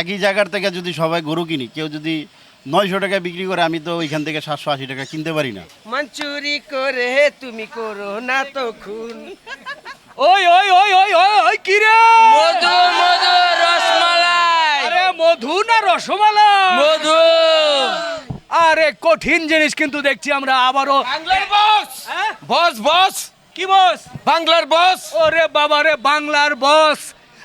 একই জায়গার থেকে যদি সবাই গরু কিনি কেউ যদি নয়শো টাকা বিক্রি করে আমি তো ওইখান থেকে সাতশো আশি টাকা কিনতে পারি না। মঞ্চুরি করে তুমি করো না তো খুন ওই ওই ওই ওই ওই ওই কি রে? মধু মধু রসমালাই। আরে মধু না রসমালাই? মধু। আরে কঠিন জিনিস কিন্তু দেখছি আমরা আবারও। বাংলার বস। হ্যাঁ? বস বস। কি বস? বাংলার বস। ওরে বাবা রে বাংলার বস।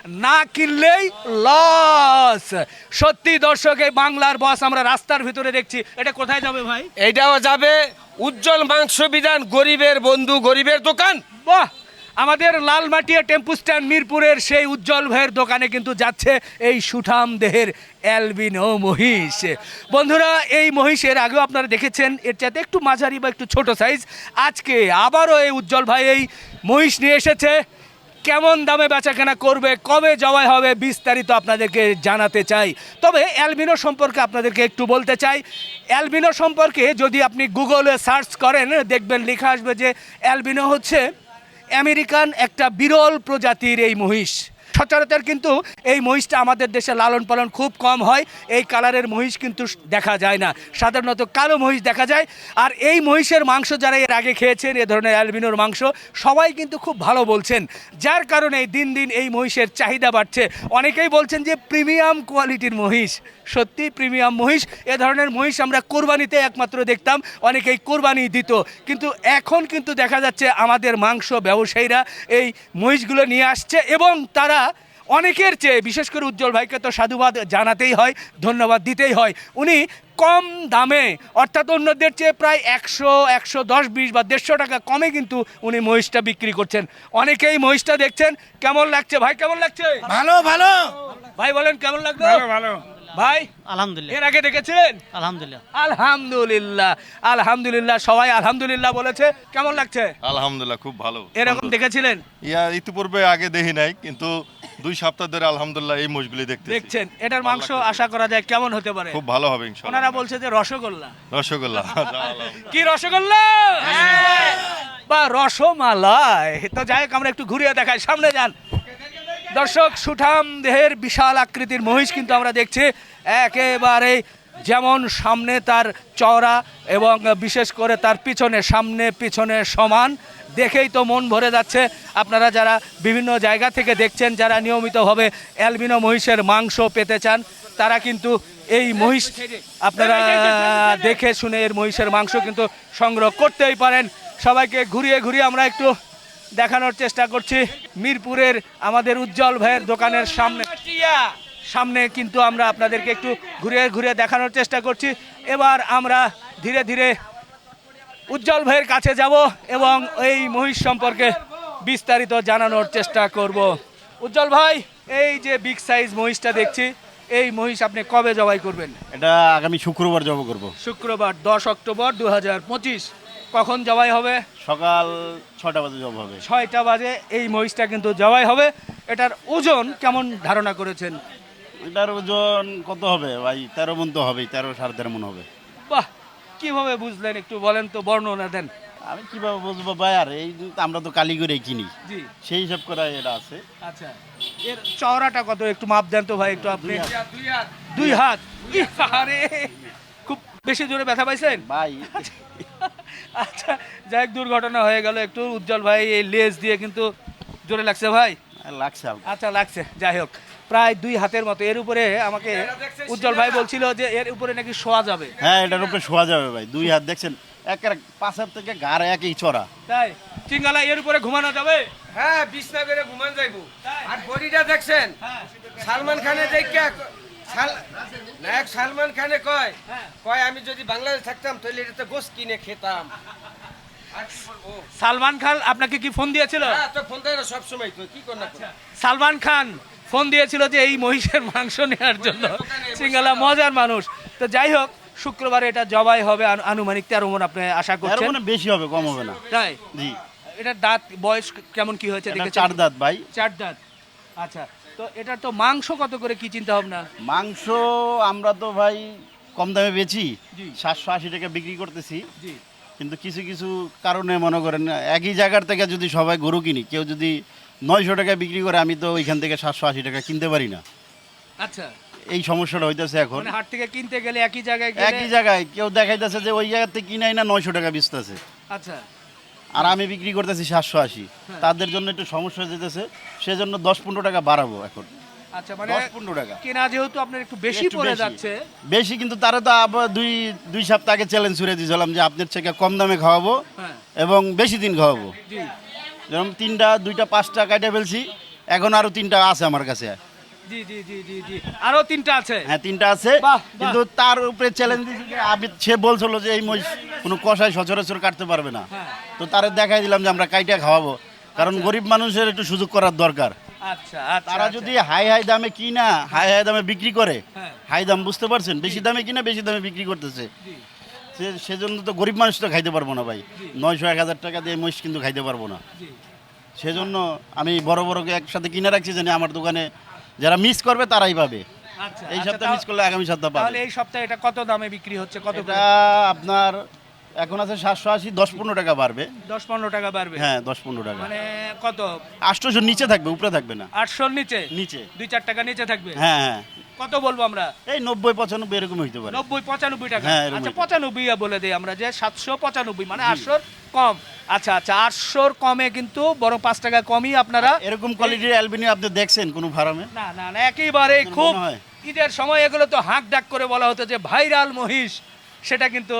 না কিনলেই লস সত্যি দর্শক এই বাংলার বস আমরা রাস্তার ভিতরে দেখছি। এটা কোথায় যাবে ভাই? এইটাও যাবে উজ্জ্বল মাংস বিধান গরিবের বন্ধু গরিবের দোকান। বাহ! আমাদের লালমাটিয়া টেম্পু স্ট্যান্ড মিরপুরের সেই উজ্জ্বল ভাইয়ের দোকানে কিন্তু যাচ্ছে এই সুঠাম দেহের অ্যালবিনো মহিষ। বন্ধুরা এই মহিষের আগেও আপনারা দেখেছেন এর চাইতে একটু মাঝারি বা একটু ছোট সাইজ আজকে আবারও এই উজ্জ্বল ভাই এই মহিষ নিয়ে এসেছে। কেমন দামে বেচাকেনা করবে, কবে জবাই হবে বিস্তারিত আপনাদেরকে জানাতে চাই। তবে অ্যালবিনো সম্পর্কে আপনাদেরকে একটু বলতে চাই। অ্যালবিনো সম্পর্কে যদি আপনি গুগলে সার্চ করেন, দেখবেন লেখা আসবে যে অ্যালবিনো হচ্ছে আমেরিকান একটা বিরল প্রজাতির এই মহিষ। সচরাচর কিন্তু এই মহিষটা আমাদের দেশে লালন পালন খুব কম হয়। এই কালারের মহিষ কিন্তু দেখা যায় না। সাধারণত কালো মহিষ দেখা যায়। আর এই মহিষের মাংস যারা এর আগে খেয়েছেন, এ ধরনের অ্যালবিনোর মাংস, সবাই কিন্তু খুব ভালো বলছেন। যার কারণে দিন দিন এই মহিষের চাহিদা বাড়ছে। অনেকেই বলছেন যে প্রিমিয়াম কোয়ালিটির মহিষ, সত্যি প্রিমিয়াম মহিষ। এ ধরনের মহিষ আমরা কোরবানিতে একমাত্র দেখতাম, অনেকেই কোরবানি দিত। কিন্তু এখন কিন্তু দেখা যাচ্ছে আমাদের মাংস ব্যবসায়ীরা এই মহিষগুলো নিয়ে আসছে এবং তারা অনেকের চেয়ে বিশেষ করে উজ্জ্বল ভাইকে তো সাধুবাদ জানাতেই হয় ধন্যবাদ দিতেই হয়। উনি কম দামে অর্থাৎ অন্যদের চেয়ে প্রায় একশো একশো দশ বিশ বা দেড়শো টাকা কমে কিন্তু উনি মহিষটা বিক্রি করছেন। অনেকেই মহিষটা দেখছেন কেমন লাগছে? ভাই কেমন লাগছে? ভালো ভালো। ভাই বলেন কেমন লাগল? ভালো ভাই আলহামদুলিল্লাহ। এর আগে দেখেছিলেন? আলহামদুলিল্লাহ। আলহামদুলিল্লাহ আলহামদুলিল্লাহ সবাই আলহামদুলিল্লাহ বলেছে। কেমন লাগছে? আলহামদুলিল্লাহ খুব ভালো। এরকম দেখেছিলেন? ইয়া ইতিপূর্বে আগে দেখি নাই কিন্তু দুই সপ্তাহ ধরে আলহামদুলিল্লাহ এই মোষগুলি দেখতে দেখছেন? এটার মাংস আশা করা যায় কেমন হতে পারে? খুব ভালো হবে ইনশাআল্লাহ ওনারা বলছে যে রসগোল্লা। রসগোল্লা কি রসগোল্লা? বা রসমালাই। তো যাই হোক আমরা একটু ঘুরিয়ে দেখাই। সামনে যান। দর্শক, সুঠাম দেহের বিশাল আকৃতির মহিষ কিন্তু আমরা দেখছি। একেবারে যেমন সামনে তার চওড়া এবং বিশেষ করে তার পিছনে, সামনে পিছনে সমান। দেখেই তো মন ভরে যাচ্ছে। আপনারা যারা বিভিন্ন জায়গা থেকে দেখছেন, যারা নিয়মিতভাবে অ্যালবিনো মহিষের মাংস পেতে চান, তারা কিন্তু এই মহিষ আপনারা দেখে শুনে এর মহিষের মাংস কিন্তু সংগ্রহ করতেই পারেন। সবাইকে ঘুরিয়ে ঘুরিয়ে আমরা একটু দেখানোর চেষ্টা করছি। মিরপুরের আমাদের উজ্জ্বল ভাইয়ের দোকানের সামনে। সামনে কিন্তু আমরা আপনাদেরকে একটু ঘুরে ঘুরে দেখানোর চেষ্টা করছি। এবার আমরা ধীরে ধীরে উজ্জ্বল ভাইয়ের কাছে যাব এবং এই মহিষ সম্পর্কে বিস্তারিত জানানোর চেষ্টা করব। উজ্জ্বল ভাই এই যে বিগ সাইজ মহিষটা দেখছি এই মহিষ আপনি কবে জবাই করবেন? এটা আগামী শুক্রবার জবাই করব। শুক্রবার দশ অক্টোবর দুই হাজার পঁচিশ। কখন জবাই হবে? সকাল ছটা বাজে জব হবে। ছয়টা বাজে এই মহিষটা কিন্তু জবাই হবে। এটার ওজন কেমন ধারণা করেছেন? এটার ওজন কত হবে ভাই? তেরো মন তো হবে তেরো সাড়ে তেরো মন হবে। বাহ কীভাবে বুঝলেন একটু বলেন তো বর্ণনা দেন। আমি কীভাবে বুঝব ভাই? আর এই আমরা তো কালি করে কিনি। জি। সেই হিসাব করা এটা আছে। আচ্ছা এর চওড়াটা কত? একটু মাপ দেন তো ভাই একটু আপনি। দুই হাত। আরে খুব বেশি জোরে ব্যথা পাইছেন? ভাই আচ্ছা যাই হোক দুর্ঘটনা হয়ে গেল। একটু উজ্জ্বল ভাই এই লেজ দিয়ে কিন্তু জোরে লাগছে ভাই? লাগছে আচ্ছা লাগছে। যাই হোক প্রায় দুই হাতের মতো। এর উপরে আমাকে উজ্জ্বল ভাই বলছিল যে এর উপরে নাকি শোয়া যাবে। হ্যাঁ এটার উপরে শোয়া যাবে ভাই। দুই হাত দেখছেন একের পাশের থেকে গাড় একই চড়া। তাই? চিঙ্গালা এর উপরে ঘুমানো যাবে? হ্যাঁ বিছনা করে ঘুমান যাইবো। আর বডিটা দেখছেন সালমান খানের দেখে নায়ক সালমান খানে কয় কয় আমি যদি বাংলাদেশ থাকতাম তাহলে এটা তো গোস কিনে খেতাম? সালমান খান আপনাকে কি ফোন দিয়েছিল? হ্যাঁ, ফোন দেয় না সবসময় তো কি কর সালমান খান ফোন দিয়েছিল যে এই মহিষের মাংস নেওয়ার জন্য। সিঙ্গালা মজার মানুষ। তো যাই হোক শুক্রবারে এটা জবাই হবে আনুমানিক তেরো মন আপনি আশা করছেন? বেশি হবে কম হবে না। তাই? জি। এটার দাঁত বয়স কেমন কি হয়েছে চার দাঁত ভাই। চার দাঁত। আচ্ছা তো এটার তো মাংস কত করে কি চিন্তা ভাবনা? মাংস আমরা তো ভাই কম দামে বেচি জি। সাতশো আশি টাকা বিক্রি করতেছি। কিন্তু কিছু কিছু কারণে মনে করেন একই জায়গার থেকে যদি সবাই গরু কিনি কেউ যদি নয়শো টাকা বিক্রি করে আমি তো ওইখান থেকে সাতশো আশি টাকা কিনতে পারি না। আচ্ছা। এই সমস্যাটা হইতেছে এখন। মানে হাট থেকে কিনতে গেলে একই জায়গায় একই জায়গায় কেউ দেখাইতেছে যে ওই জায়গাতে কিনাই না নয়শো টাকা বেচতেছে। আচ্ছা। আর আমি বিক্রি করতেছি সাতশো আশি। তাদের জন্য একটু সমস্যা হয়ে যেতেছে। সেজন্য দশ পনেরো টাকা বাড়াবো এখন। আচ্ছা মানে দশ পনেরো টাকা। কেনা যেহেতু আপনার একটু বেশি পড়ে যাচ্ছে। বেশি কিন্তু তারা তো আবার দুই দুই সপ্তাহ আগে চ্যালেঞ্জ ছুড়ে দিয়েছিলাম যে আপনার থেকে কম দামে খাওয়াবো হ্যাঁ। এবং বেশি দিন খাওয়াবো। তিনটা দুইটা পাঁচটা কাটে ফেলছি। এখন আরও তিনটা আছে আমার কাছে। জি জি জি জি জি। আরও তিনটা আছে। হ্যাঁ তিনটা আছে। কিন্তু তার উপরে চ্যালেঞ্জ দিয়েছি আমি সে বলছিল যে এই মহিষ কোনো কষায় সচরাচর কাটতে পারবে না। হ্যাঁ। তো তারে দেখাই দিলাম যে আমরা কাইটা খাওয়াবো। কারণ গরিব মানুষের একটু সুযোগ করার দরকার। আচ্ছা আচ্ছা তারা আচ্ছা। যদি হাই হাই দামে কিনা হাই হাই দামে বিক্রি করে হ্যাঁ। হাই দাম বুঝতে পারছেন? বেশি দামে কিনা বেশি দামে বিক্রি করতেছে। সে- সেজন্য তো গরিব মানুষ তো খাইতে পারব না ভাই। নয়শো এক হাজার টাকা দিয়ে মহিষ কিন্তু খাইতে পারব না। সেজন্য আমি বড় বড়কে একসাথে কিনে রাখছি জানি আমার দোকানে যারা মিস করবে তারাই পাবে। আচ্ছা এই আচ্ছা, সপ্তাহে মিস করলে আগামী সপ্তাহ তাহলে এই সপ্তাহে এটা কত দামে বিক্রি হচ্ছে? কত এটা আপনার এখন আছে সাতশো আশি দশ পনেরো টাকা বাড়বে। দশ পনেরো টাকা বাড়বে? হ্যাঁ দশ পনেরো টাকা। মানে কত? আটশোশোর নিচে থাকবে উপরে থাকবে না। আটশোর নিচে? নিচে। দুই চার টাকা নিচে থাকবে? হ্যাঁ হ্যাঁ। কত বলব আমরা? এই নব্বই পঁচানব্বই এরকম হইতে পারে। নব্বই পঁচানব্বই টাকা? হ্যাঁ, আচ্ছা পঁচানব্বই বলে দিই আমরা যে সাতশো পঁচানব্বই মানে আটশোর কম। আচ্ছা আচ্ছা আটশোর কমে কিন্তু বড় পাঁচ টাকা কমই আপনারা এরকম কোয়ালিটির অ্যালবিনিয়াম আপনি দেখছেন কোনো ফার্মে? না না না একেবারে খুব ঈদের সময় এগুলো তো হাঁক ডাক করে বলা হতো যে ভাইরাল মহিষ। সেটা কিন্তু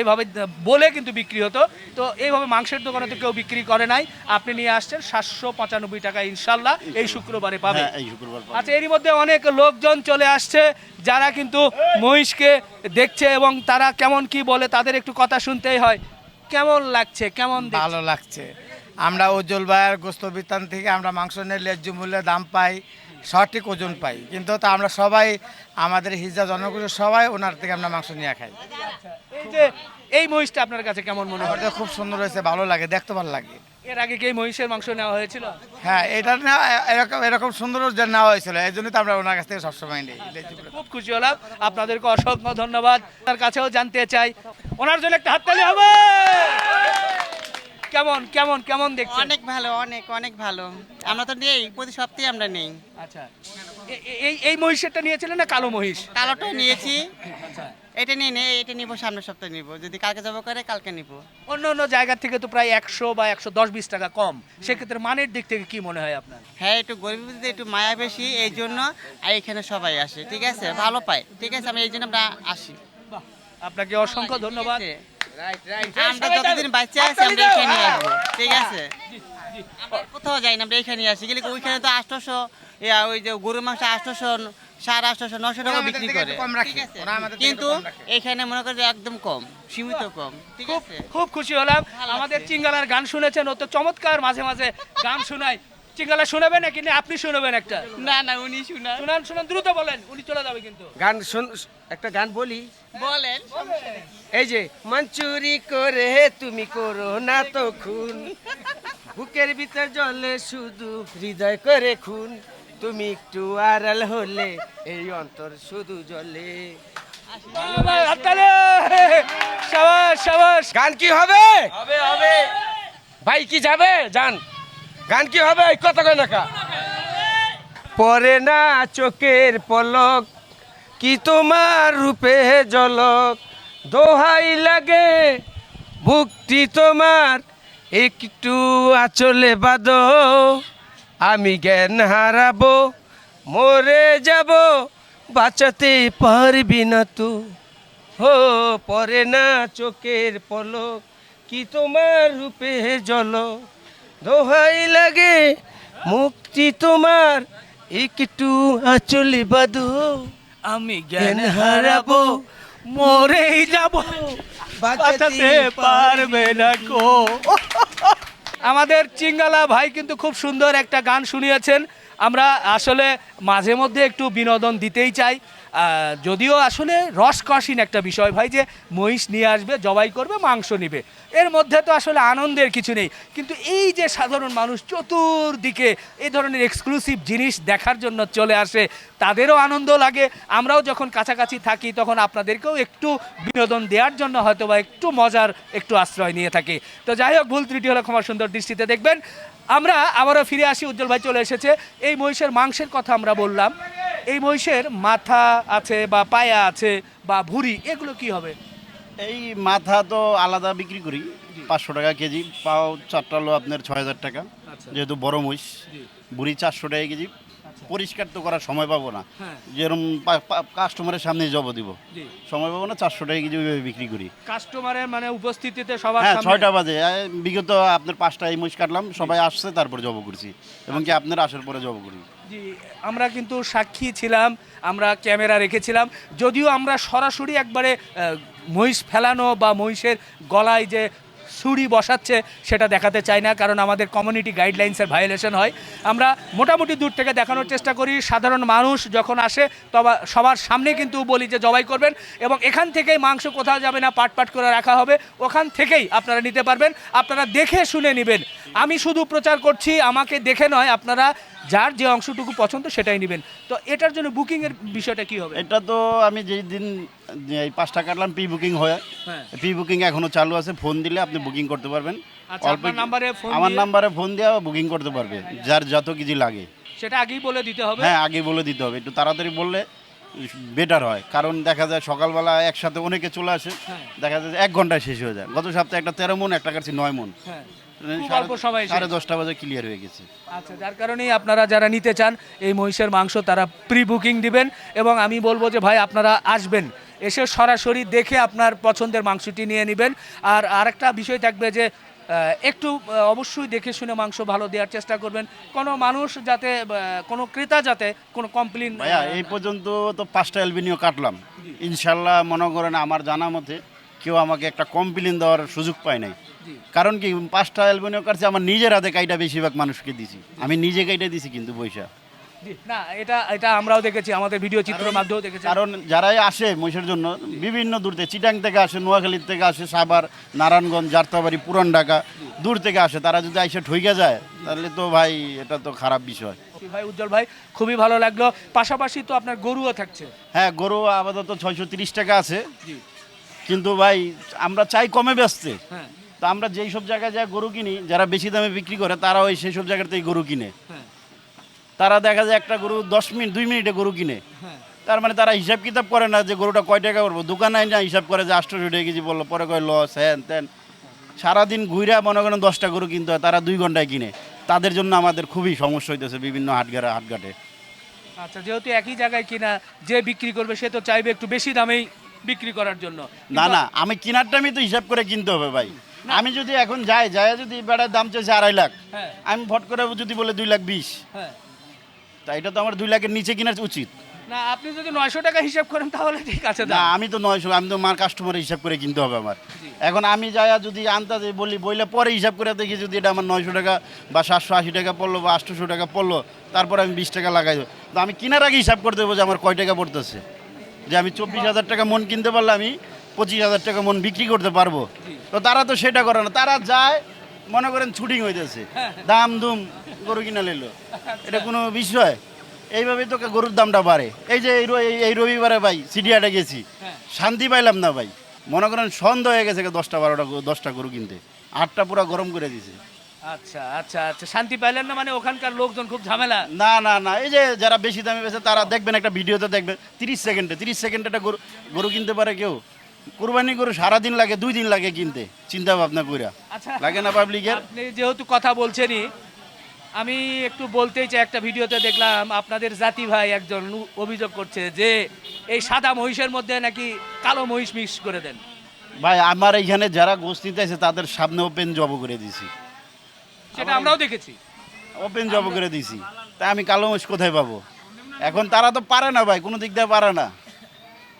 এইভাবে বলে কিন্তু বিক্রি হতো। তো এইভাবে মাংসের দোকানে তো কেউ বিক্রি করে নাই। আপনি নিয়ে আসছেন সাতশো পঁচানব্বই টাকা ইনশাল্লাহ এই শুক্রবারে পাবে হ্যাঁ পাবেন। আচ্ছা এরই মধ্যে অনেক লোকজন চলে আসছে যারা কিন্তু মহিষকে দেখছে এবং তারা কেমন কি বলে তাদের একটু কথা শুনতেই হয়। কেমন লাগছে কেমন ভালো লাগছে। আমরা উজ্জ্বল ভাইয়ের গোস্ত বিতান থেকে আমরা মাংস নিয়ে ন্যায্য মূল্যে দাম পাই। সঠিক ওজন পাই। কিন্তু তা আমরা সবাই আমাদের হিজা জনগোষ্ঠীর সবাই ওনার থেকে আমরা মাংস নিয়ে খাই। এই যে এই মহিষটা আপনার কাছে কেমন মনে হয়? খুব সুন্দর হয়েছে ভালো লাগে দেখতে ভালো লাগে। এর আগে কি মহিষের মাংস নেওয়া হয়েছিল? হ্যাঁ এটা না এরকম এরকম সুন্দর যে নেওয়া হয়েছিল এই জন্য তো আমরা ওনার কাছ থেকে সবসময় নিই। খুব খুশি হলাম। আপনাদেরকে অসংখ্য ধন্যবাদ। তার কাছেও জানতে চাই। ওনার জন্য একটা হাততালি হবে! কেমন কেমন কেমন দেখছেন? অনেক ভালো অনেক অনেক ভালো। আমরা তো নেই প্রতি সপ্তাহে আমরা নেই। আচ্ছা। এ- এ- এই এই মহিষেরটা নিয়েছিলেন না কালো মহিষ? কালোটা নিয়েছি। আচ্ছা। এটা নিয়ে নেই এটা নিব সামনের সপ্তাহে নিব। যদি কালকে যাব করে কালকে নিব। অন্য অন্য জায়গা থেকে তো প্রায় একশো বা একশো দশ বিশ টাকা কম। সেক্ষেত্রে মানের দিক থেকে কি মনে হয় আপনার? হ্যাঁ একটু গরিবদের একটু মায়া বেশি এই জন্য আর এখানে সবাই আসে ঠিক আছে? ভালো পাই ঠিক আছে? আমি এই জন্য আমরা আসি। আপনাকে অসংখ্য ধন্যবাদ ঠিক আছে? আমরা যতদিন বাচ্চা আছি আমরা এখানে আসব ঠিক আছে কোথাও যাই না আমরা এখানে আসি গেলে ওইখানে তো আটশোশো ওই যে গরুর মাংস আটশোশো সাড়ে আটশোশো নশো টাকা বিক্রি করে একটু কম রাখে। ঠিক আছে? ওরা আমাদের থেকে কিন্তু একটু কম রাখে। এখানে মনে করে যে একদম কম সীমিত কম খুব খুব খুশি হলাম আমাদের। চিঙ্গালার গান শুনেছেন ও তো চমৎকার মাঝে মাঝে গান শোনায় চিঙ্গালা শোনাবেন নাকি? না আপনি শোনাবেন একটা। না না উনি শুনা শুনান শুনান দ্রুত বলেন উনি চলে যাবে কিন্তু। গান শুন একটা গান বলি। বলেন। এই যে মঞ্চুরি করে তুমি করো না তো খুন। বুকের ভিতর জলে শুধু হৃদয় করে খুন। তুমি একটু আড়াল হলে এই অন্তর শুধু জলে। হাততালি! সাবাস সাবাস। গান কি হবে? হবে হবে। ভাই কি যাবে? যান। গান কি হবে? কথা কয় নাকা পরে না চোখের পলক, কি তোমার রূপে জলক দোহাই লাগে ভুক্তি তোমার একটু আচলে বাদ আমি জ্ঞান হারাবো, মরে যাব, বাঁচাতে পারবি না তো। হো, পরে না চোখের পলক, কি তোমার রূপে জল দোহাই লাগে মুক্তি তোমার। একটু আচলে বাদু আমি জ্ঞান হারাবো মরেই যাব। বাঁচাতে পারবে না কো আমাদের চিঙ্গালা ভাই কিন্তু খুব সুন্দর একটা গান শুনিয়েছেন। আমরা আসলে মাঝে মধ্যে একটু বিনোদন দিতেই চাই। যদিও আসলে রসকসীন একটা বিষয় ভাই যে মহিষ নিয়ে আসবে, জবাই করবে, মাংস নিবে। এর মধ্যে তো আসলে আনন্দের কিছু নেই। কিন্তু এই যে সাধারণ মানুষ চতুর্দিকে এই ধরনের এক্সক্লুসিভ জিনিস দেখার জন্য চলে আসে, তাদেরও আনন্দ লাগে। আমরাও যখন কাছাকাছি থাকি, তখন আপনাদেরকেও একটু বিনোদন দেওয়ার জন্য হয়তো বা একটু মজার একটু আশ্রয় নিয়ে থাকি। তো যাই হোক, ভুল ত্রুটি হলে ক্ষমা সুন্দর দৃষ্টিতে দেখবেন। আমরা আবারও ফিরে আসি উজ্জ্বল ভাই চলে এসেছে। এই মহিষের মাংসের কথা আমরা বললাম। এই মহিষের মাথা আছে বা পায়া আছে বা ভুঁড়ি এগুলো কি হবে? এই মাথা তো আলাদা বিক্রি করি পাঁচশো টাকা কেজি পাও চারটা হলো আপনার ছয় হাজার টাকা আচ্ছা। যেহেতু বড় মহিষ বুড়ি চারশো টাকা কেজি পরিষ্কার তো করার সময় পাবো না। হ্যাঁ। যেরকম কাস্টমারের সামনে জব দিব। সময় পাবো না চারশো টাকা কেজি ওইভাবে বিক্রি করি। কাস্টমারের মানে উপস্থিতিতে সবার হ্যাঁ ছয়টা বাজে। বিগত আপনার পাঁচটা এই মহিষ কাটলাম সবাই আসছে তারপর জব করছি। এবং কি আপনার আসার পরে জব করি জি আমরা কিন্তু সাক্ষী ছিলাম আমরা ক্যামেরা রেখেছিলাম। যদিও আমরা সরাসরি একবারে মহিষ ফেলানো বা মহিষের গলায় যে ছুরি বসাচ্ছে, সেটা দেখাতে চাই না, কারণ আমাদের কমিউনিটি গাইডলাইন্সের ভায়োলেশন হয়। আমরা মোটামুটি দূর থেকে দেখানোর চেষ্টা করি, সাধারণ মানুষ যখন আসে, তবে সবার সামনে কিন্তু বলি যে জবাই করবেন, এবং এখান থেকেই মাংস কোথাও যাবে না, পাট পাট করে রাখা হবে, ওখান থেকেই আপনারা নিতে পারবেন, আপনারা দেখে শুনে নেবেন। আমি শুধু প্রচার করছি, আমাকে দেখে নয়, আপনারা যার যে অংশটুকু পছন্দ সেটাই নেবেন। তো এটার জন্য বুকিংয়ের বিষয়টা কি হবে? এটা তো আমি যেই দিন এই পাঁচটা কাটলাম প্রি বুকিং হয়। হ্যাঁ। প্রি বুকিং এখনও চালু আছে ফোন দিলে আপনি বুকিং করতে পারবেন। আচ্ছা, অল্প নাম্বারে আমার নাম্বারে ফোন দিয়ে বুকিং করতে পারবে যার যত কিছু লাগে। সেটা আগেই বলে দিতে হবে। হ্যাঁ আগে বলে দিতে হবে। একটু তাড়াতাড়ি বললে বেটার হয়। কারণ দেখা যায় সকালবেলা একসাথে অনেকে চলে আসে। হ্যাঁ। দেখা যায় এক ঘন্টায় শেষ হয়ে যায়। গত সপ্তাহে একটা তেরো মন একটা কাছে নয় মন। হ্যাঁ। খুব অল্প সময়ে। সাড়ে দশটা বাজে ক্লিয়ার হয়ে গেছে। আচ্ছা যার কারণেই আপনারা যারা নিতে চান এই মহিষের মাংস তারা প্রি বুকিং দিবেন এবং আমি বলব যে ভাই আপনারা আসবেন। এসে সরাসরি দেখে আপনার পছন্দের মাংসটি নিয়ে নেবেন। আর আরেকটা বিষয় থাকবে যে একটু অবশ্যই দেখে শুনে মাংস ভালো দেওয়ার চেষ্টা করবেন। কোনো মানুষ যাতে কোনো ক্রেতা যাতে কোনো কমপ্লেন এই পর্যন্ত তো পাঁচটা এলবিনিও কাটলাম। ইনশাল্লাহ মনে করেন আমার জানা মতে কেউ আমাকে একটা কমপ্লেন দেওয়ার সুযোগ পায় নাই। কারণ কি পাঁচটা এলবিনিও কাটছে আমার নিজের হাতে কাইটা বেশিরভাগ মানুষকে দিছি। আমি নিজে কাইটা দিছি কিন্তু পয়সা না এটা এটা আমরাও দেখেছি আমাদের ভিডিও চিত্রের মাধ্যমেও দেখেছি। কারণ যারাই আসে মহিষের জন্য বিভিন্ন দূর থেকে চিটাং থেকে আসে নোয়াখালীর থেকে আসে সাভার নারায়ণগঞ্জ যাত্রাবাড়ি পুরান ঢাকা দূর থেকে আসে তারা যদি আইসে ঠইকে যায় তাহলে তো ভাই এটা তো খারাপ বিষয়। ভাই উজ্জ্বল ভাই খুবই ভালো লাগল। পাশাপাশি তো আপনার গরুও থাকছে। হ্যাঁ গরু আপাতত ছয়শো তিরিশ টাকা আছে। কিন্তু ভাই আমরা চাই কমে বেচতে। হ্যাঁ। তো আমরা যেই সব জায়গায় যা গরু কিনি যারা বেশি দামে বিক্রি করে তারা ওই সেই সব জায়গাতেই গরু কিনে। হ্যাঁ। তারা দেখা যায় একটা গরু দশ মিনিট দুই মিনিটে গরু কিনে। হ্যাঁ। তার মানে তারা হিসাব কিতাব করে না যে গরুটা কয় টাকা করব। দোকানে না হিসাব করে যে আটশো টাকা কেজি বলল পরে কয় লস হ্যান ত্যান সারাদিন ঘুরে মনে করেন দশটা গরু কিনতে হয় তারা দুই ঘন্টায় কিনে। তাদের জন্য আমাদের খুবই সমস্যা হইতেছে বিভিন্ন হাটঘাটে হাটঘাটে। আচ্ছা যেহেতু একই জায়গায় কিনা যে বিক্রি করবে সে তো চাইবে একটু বেশি দামেই বিক্রি করার জন্য। না না আমি কেনার টাইমে তো হিসাব করে কিনতে হবে ভাই। আমি যদি এখন যাই যাই যদি বেড়ার দাম চাইছে আড়াই লাখ হ্যাঁ। আমি ভট করে যদি বলে দুই লাখ বিশ। হ্যাঁ। তা এটা তো আমার দুই লাখের নিচে কেনার উচিত। না আপনি যদি নয়শো টাকা হিসাব করেন তাহলে ঠিক আছে না আমি তো নয়শো আমি তো মার কাস্টমার হিসাব করে কিনতে হবে আমার। এখন আমি যাই যদি আনতে বলি বইলে পরে হিসাব করে দেখি যদি এটা আমার নয়শো টাকা বা সাতশো আশি টাকা পড়ল বা আটশোশো টাকা পড়ল তারপরে আমি বিশ টাকা লাগাই দেবো। তো আমি কেনার আগে হিসাব করে দেবো যে আমার কয় টাকা পড়তেছে। যে আমি চব্বিশ হাজার টাকা মন কিনতে পারলে আমি পঁচিশ হাজার টাকা মন বিক্রি করতে পারব। তো তারা তো সেটা করে না। তারা যায় মনে করেন ছুটিং হইতেছে। দাম দুম গরু কিনা নিল এটা কোনো বিষয়? এইভাবেই তো গরুর দামটা বাড়ে। এই যে এই রবিবারে ভাই সিডিয়াটা গেছি। শান্তি পাইলাম না ভাই। মনে করেন সন্দেহ হয়ে গেছে দশটা বারোটা দশটা গরু কিনতে। আটটা পুরো গরম করে দিছে। আচ্ছা আচ্ছা আচ্ছা। শান্তি পাইলেন না মানে ওখানকার লোকজন খুব ঝামেলা? না না না। এই যে যারা বেশি দামে বেছে তারা দেখবেন একটা ভিডিওতে দেখবেন। তিরিশ সেকেন্ডে তিরিশ সেকেন্ডে একটা গরু গরু কিনতে পারে কেউ। কুরবানি গরু সারাদিন লাগে দুই দিন লাগে কিনতে চিন্তা ভাবনা কইরা। আচ্ছা লাগে না পাবলিকের? আপনি যেহেতু কথা বলছেনই আমি একটু বলতেই চাই একটা ভিডিওতে দেখলাম আপনাদের জাতি ভাই একজন অভিযোগ করছে যে এই সাদা মহিষের মধ্যে নাকি কালো মহিষ মিক্স করে দেন। ভাই আমার এখানে যারা গোস্ত নিতে আছে তাদের সামনে ওপেন জব করে দিছি। সেটা আমরাও দেখেছি। ওপেন জব করে দিছি। তাই আমি কালো মহিষ কোথায় পাবো? এখন তারা তো পারে না ভাই কোনো দিক দিয়ে পারে না।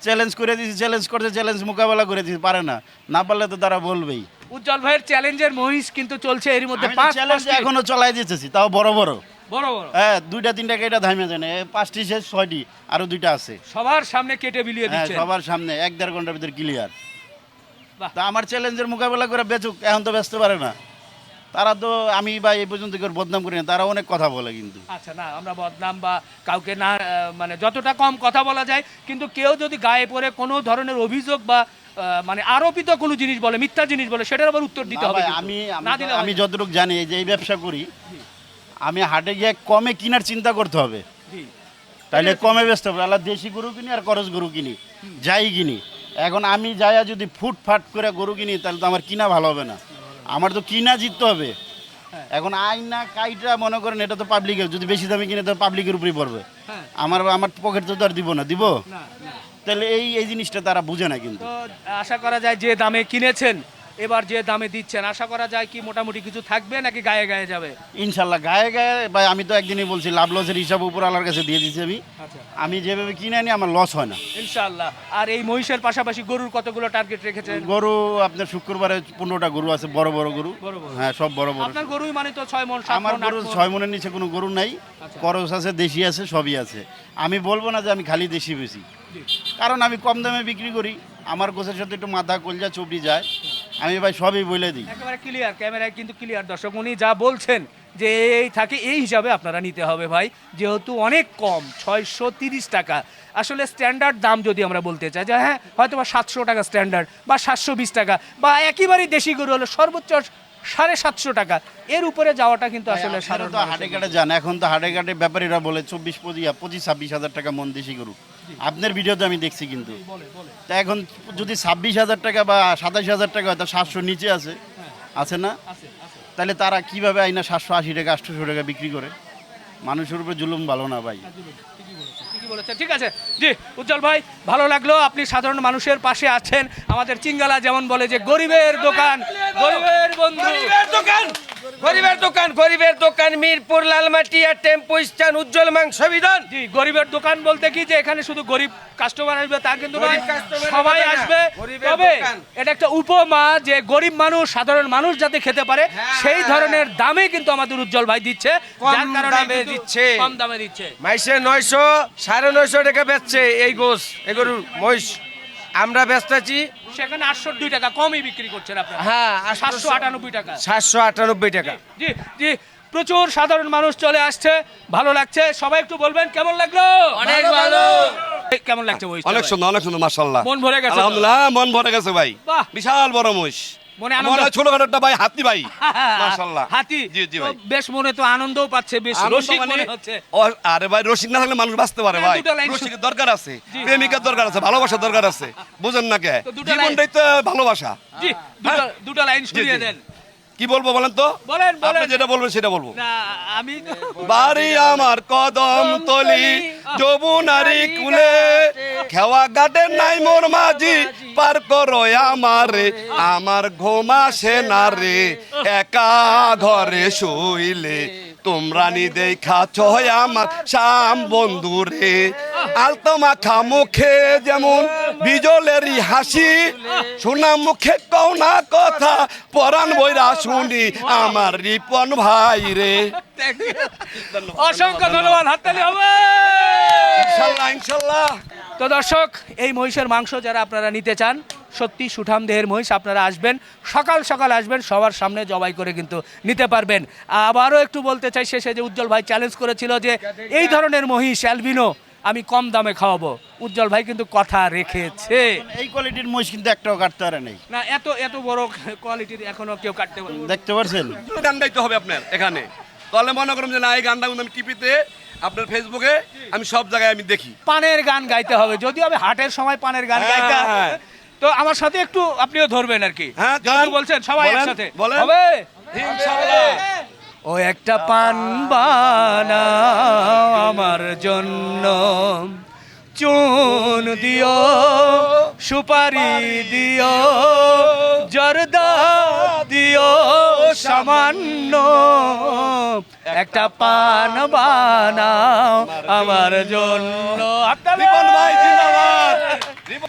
চ্যালেঞ্জ করে দিছি চ্যালেঞ্জ করছে চ্যালেঞ্জ মোকাবেলা করে দিছি পারে না। না পারলে তো তারা বলবেই। উজ্জ্বল ভাইয়ের চ্যালেঞ্জের মহিষ কিন্তু চলছে এর মধ্যে পাঁচ চ্যালেঞ্জ এখনও চলাই দিতেছি তাও বড় বড়। বড় বড়। হ্যাঁ দুইটা তিনটা কেটে ধামে জানে পাঁচটি শেষ ছয়টি আরও দুইটা আছে। সবার সামনে কেটে বিলিয়ে দিচ্ছে সবার সামনে এক দেড় ঘণ্টার ভিতরে ক্লিয়ার বাহ। তা আমার চ্যালেঞ্জের মোকাবেলা করে বেচুক এখন তো ব্যস্ত পারে না। তারা তো আমি বা এই পর্যন্ত কেউ বদনাম করি না তারা অনেক কথা বলে কিন্তু। আচ্ছা না আমরা বদনাম বা কাউকে না মানে যতটা কম কথা বলা যায় কিন্তু কেউ যদি গায়ে পড়ে কোনো ধরনের অভিযোগ বা মানে আরোপিত কোনো জিনিস বলে মিথ্যা জিনিস বলে সেটার আবার উত্তর দিতে হবে আমি আমি। যতটুকু জানি যে এই ব্যবসা করি আমি হাটে গিয়ে কমে কেনার চিন্তা করতে হবে। জি। তাইলে কমে ব্যস্ত হবে। আল্লাহ দেশি গরু কিনি আর করজ গরু কিনি যাই কিনি। এখন আমি যাইয়া যদি ফুট ফাট করে গরু কিনি তাহলে তো আমার কিনা ভালো হবে না। আমার তো কিনা জিততে হবে। এখন আইনা কাইটা মনে করেন এটা তো পাবলিকের যদি বেশি দামে কিনে তো পাবলিকের উপরেই পড়বে। হ্যাঁ। আমার আমার পকেট তো আর দিব না দিব? না না। তাহলে এই এই জিনিসটা তারা বুঝে না কিন্তু। আশা করা যায় যে দামে কিনেছেন এবার যে দামে দিচ্ছেন আশা করা যায় কি মোটামুটি কিছু থাকবে নাকি গায়ে গায়ে যাবে? ইনশাল্লাহ গায়ে গায়ে ভাই আমি তো একদিনই বলছি লাভ লসের হিসাব উপর আল্লাহর কাছে দিয়ে দিচ্ছি আমি। আচ্ছা। আমি যেভাবে কিনে আনি আমার লস হয় না। ইনশাল্লাহ। আর এই মহিষের পাশাপাশি গরুর কতগুলো টার্গেট রেখেছেন? গরু আপনার শুক্রবারে পনেরোটা গরু আছে বড় বড় গরু। হ্যাঁ সব বড় বড়। আপনার গরুই মানে তো ছয় মন আমার গরু ছয় মনের নিচে কোনো গরু নাই। আচ্ছা। করস আছে দেশি আছে সবই আছে। আমি বলব না যে আমি খালি দেশি বেশি। কারণ আমি কম দামে বিক্রি করি। আমার গোছের সাথে একটু মাথা কলজা চবড়ি যায়। আমি ভাই সবই বলে দিই। একেবারে ক্লিয়ার ক্যামেরায় কিন্তু ক্লিয়ার দর্শক উনি যা বলছেন যে এই থাকে এই হিসাবে আপনারা নিতে হবে ভাই যেহেতু অনেক কম ছয়শো তিরিশ টাকা। আসলে স্ট্যান্ডার্ড দাম যদি আমরা বলতে চাই যে হ্যাঁ হয়তো বা সাতশো টাকা স্ট্যান্ডার্ড বা সাতশো বিশ টাকা বা একেবারেই দেশি গরু হলো সর্বোচ্চ সাড়ে সাতশো টাকা। এর উপরে যাওয়াটা কিন্তু আসলে হাটে ঘাটে যান এখন তো হাটে ঘাটে ব্যাপারীরা বলে চব্বিশ পঁচিশ ছাব্বিশ হাজার টাকা মন দেশি গরু। আপনার ভিডিওতে আমি দেখছি কিন্তু। তা এখন যদি ছাব্বিশ হাজার টাকা বা সাতাশ হাজার টাকা হয় তা সাতশো নিচে আছে। আছে না? তাহলে তারা কীভাবে আইনা সাতশো আশি টাকা আটশোশো টাকা বিক্রি করে? মানুষের উপরে জুলুম ভালো না ভাই। বলেছেন ঠিক আছে। জি উজ্জ্বল ভাই ভালো লাগল। আপনি সাধারণ মানুষের পাশে আছেন। আমাদের চিঙ্গালা যেমন বলে যে গরিবের দোকান গরিবের বন্ধু। দোকান! গরিবের দোকান গরিবের দোকান মিরপুর লালমাটিয়া টেম্পো স্ট্যান্ড উজ্জ্বল মাংস বিধান জি গরিবের দোকান বলতে কি যে এখানে শুধু গরিব কাস্টমার আসবে তা কিন্তু নয়। সবাই আসবে। তবে এটা একটা উপমা যে গরিব মানুষ সাধারণ মানুষ যাতে খেতে পারে হ্যাঁ। সেই ধরনের দামে কিন্তু আমাদের উজ্জ্বল ভাই দিচ্ছে। কম যার কারণে দামে দিচ্ছে। কম দামে দিচ্ছে। মাইসে নয়শো সাড়ে নয়শো টাকা বেচছে এই গোস গরুর মহিষ। আমরা ব্যস্ত বেচতেছি সেখানে আটশো দুই টাকা কমই বিক্রি করছেন আপনারা হ্যাঁ সাতশো আটানব্বই টাকা। সাতশো আটানব্বই টাকা। জি জি প্রচুর সাধারণ মানুষ চলে আসছে ভালো লাগছে। সবাই একটু বলবেন কেমন লাগল? অনেক ভালো। কেমন লাগছে অনেক সুন্দর অনেক সুন্দর মাসাল্লাহ মন ভরে গেছে? আলহামদুলিল্লাহ মন ভরে গেছে ভাই। বিশাল বড় মহিষ। মনে আনন্দ। মনে হয় ছোটখাটোটা ভাই হাতি ভাই। মাশাল্লাহ হাতি। জি জি ভাই। বেশ মনে তো আনন্দও পাচ্ছে বেশ রসিক মানে- হচ্ছে। আরে ভাই রসিক না থাকলে মানুষ বাঁচতে পারে হ্যাঁ, ভাই। রসিকের দরকার আছে প্রেমিকার দরকার আছে ভালোবাসার দরকার আছে। বুঝেন না কে? জীবনটাই তো ভালোবাসা। জি দুটো দুটো লাইন শুনিয়ে দেন। কি বলব বলেন তো? বলেন বলেন। যেটা বলবেন সেটা বলব। না আমি বাড়ি আমার কদম তলি যমুনারি কুলে। খেওয়া গাটে নাই মোর মাঝি পার করো আমারে আমার ঘুমা সেনা রে। একা ঘরে শুইলে তোমরা নি দেখা ছয় আমার শাম বন্ধু রে। আলতো মাখা যেমন বিজলেরই হাসি শোনা মুখে কওনা কথা পরাণ বইরা শুনি আমার রিপন ভাই রে। অসংখ্য ধন্যবাদ হাততালি হবে। ইনশাল্লাহ ইনশাল্লাহ। তো দর্শক এই মহিষের মাংস যারা আপনারা নিতে চান সত্যি সুঠাম দেহের মহিষ আপনারা আসবেন সকাল সকাল আসবেন সবার সামনে জবাই করে কিন্তু নিতে পারবেন। আবারও একটু বলতে চাই শেষে যে উজ্জ্বল ভাই চ্যালেঞ্জ করেছিল যে এই ধরনের মহিষ অ্যালবিনো আমি কম দামে খাওয়াবো। উজ্জ্বল ভাই কিন্তু কথা রেখেছে। এই কোয়ালিটির মহিষ কিন্তু একটাও কাটতে পারে নেই। না এত এত বড় কোয়ালিটির এখনও কেউ কাটতে পারে দেখতে পারছেন? গান গাইতে হবে আপনার এখানে। তাহলে মনে করুন যে না এই গানটা কিন্তু আমি টিভিতে আপনার ফেসবুকে আমি সব জায়গায় আমি দেখি। পানের গান গাইতে হবে। যদিও আমি হাটের সময় পানের গান হ্যাঁ, গাইতে হ্যাঁ। তো আমার সাথে একটু আপনিও ধরবেন আর কি। হ্যাঁ, গান। বলছেন সবাই বলেন, একসাথে। বলেন। হবে? ইনশাল্লাহ ও একটা পান বানা আমার জন্য। চুন দিও, সুপারি দিও, জর্দা দিও, সামান্য। একটা পান বানাও আমার জন্য। রিপন ভাই, জিন্দাবাদ।